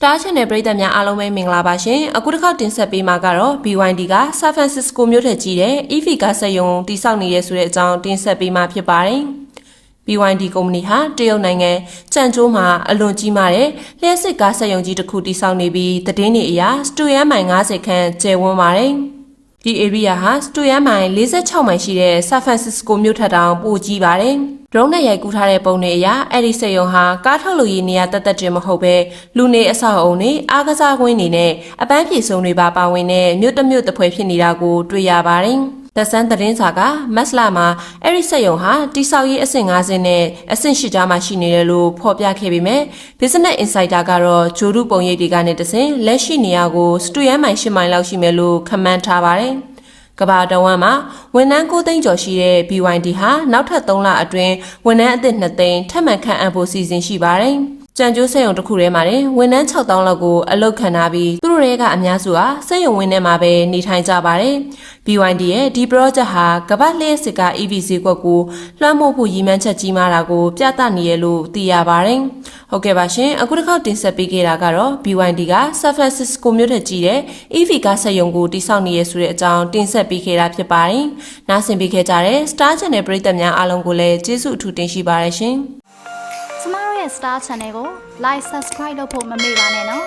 Star Channel ပရိသတ်များအားလုံးပဲမင်္ဂလာပါရှင်အခုတစ်ခေါက်တင်ဆက်ပေးမှာကတော့ BYD က San Francisco မြို့ထက်ကြီးတဲ့ EV ကားစက်ရုံတည်ဆောက်နေရဆိုတဲ့အကြောင်းတင်ဆက်ပေးမှာဖြစ်ပါတယ် BYD ကုမ္ပဏီဟာတရုတ်နိုင်ငံကြံကျိုးမှာအလွန်ကြီးမားတဲ့လျှက်စစ်ကားစက်ရုံကြီးတစ်ခုတည်ဆောက်နေပြီးသတင်းတွေအရစတူယန်မိုင်90ခန့်ကျယ်ဝန်းပါတယ်ဒီ area ဟာစတူယန်မိုင်46မိုင်ရှိတဲ့ San Francisco မြို့ထက်တောင်ပိုကြီးပါတယ်။ drone နဲ့ရိုက်ကူးထားတဲ့ပုံတွေအရအဲ့ဒီစက်ရုံဟာကားထုတ်လုပ်ရေးနေရာတက်တက်တင်မဟုတ်ပဲလူနေအဆောက်အုံတွေအားကစားကွင်းတွေနဲ့အပန်းဖြေဆုံးတွေပါပါဝင်တဲ့မြို့တစ်မြို့တစ်ဖွဲဖြစ်နေတာကိုတွေ့ရပါတယ်။သက်ဆန်းသတင်းစာကမက်စလာမှာအဲ့ဒီစက်ရုံဟာတိဆောက်ရေးအဆင့်၅ဆင့်နဲ့အဆင့်၈ကြားမှာရှိနေတယ်လို့ဖော်ပြခဲ့ပေမဲ့ Business Insider ကတော့ဂျိုဒုပုံရိပ်တွေကနေတဆင့်လက်ရှိနေရာကိုစတူယန်မိုင်၈မိုင်လောက်ရှိမယ်လို့ခန့်မှန်းထားပါတယ်။ ကဘာတဝမ်းမှာဝန်ထမ်း9သိန်းကျော်ရှိတဲ့ BYD ဟာနောက်ထပ်3လအတွင်းဝန်ထမ်းအသစ်2သိန်းထပ်မံခန့်အပ်ဖို့စီစဉ်ရှိပါတယ်။ကြံကျိုးစက်ရုံတစ်ခုထဲမှာတင်ဝန်ထမ်း6000လောက်ကိုအလုပ်ခံထားပြီးသူတို့တွေကအများစုဟာစက်ရုံဝင်းထဲမှာပဲနေထိုင်ကြပါတယ်။ BYD ရဲ့ဒီ project ဟာကမ္ဘာလျှက်စစ်က EV ဈေးကွက်ကိုလွှမ်းမိုးဖို့ရည်မှန်းချက်ကြီးမားတာကိုပြသနေရလို့သိရပါတယ်။ ဟုတ်ကဲ့ပါရှင်အခုတစ်ခေါက်တင်ဆက်ပေးခဲ့တာကတော့ BYD က San Francisco မြို့ထက်ကြီးတဲ့ EV ကားစက်ရုံကိုတည်ဆောက်နေရဆိုတဲ့အကြောင်းတင်ဆက်ပေးခဲ့တာဖြစ်ပါတယ်။နားဆင်ပေးခဲ့ကြတဲ့ Star Channel ပရိသတ်များအားလုံးကိုလည်းကျေးဇူးအထူးတင်ရှိပါတယ်ရှင်။ကျမတို့ရဲ့ Star Channel ကို Like Subscribe လုပ်ဖို့မမေ့ပါနဲ့နော်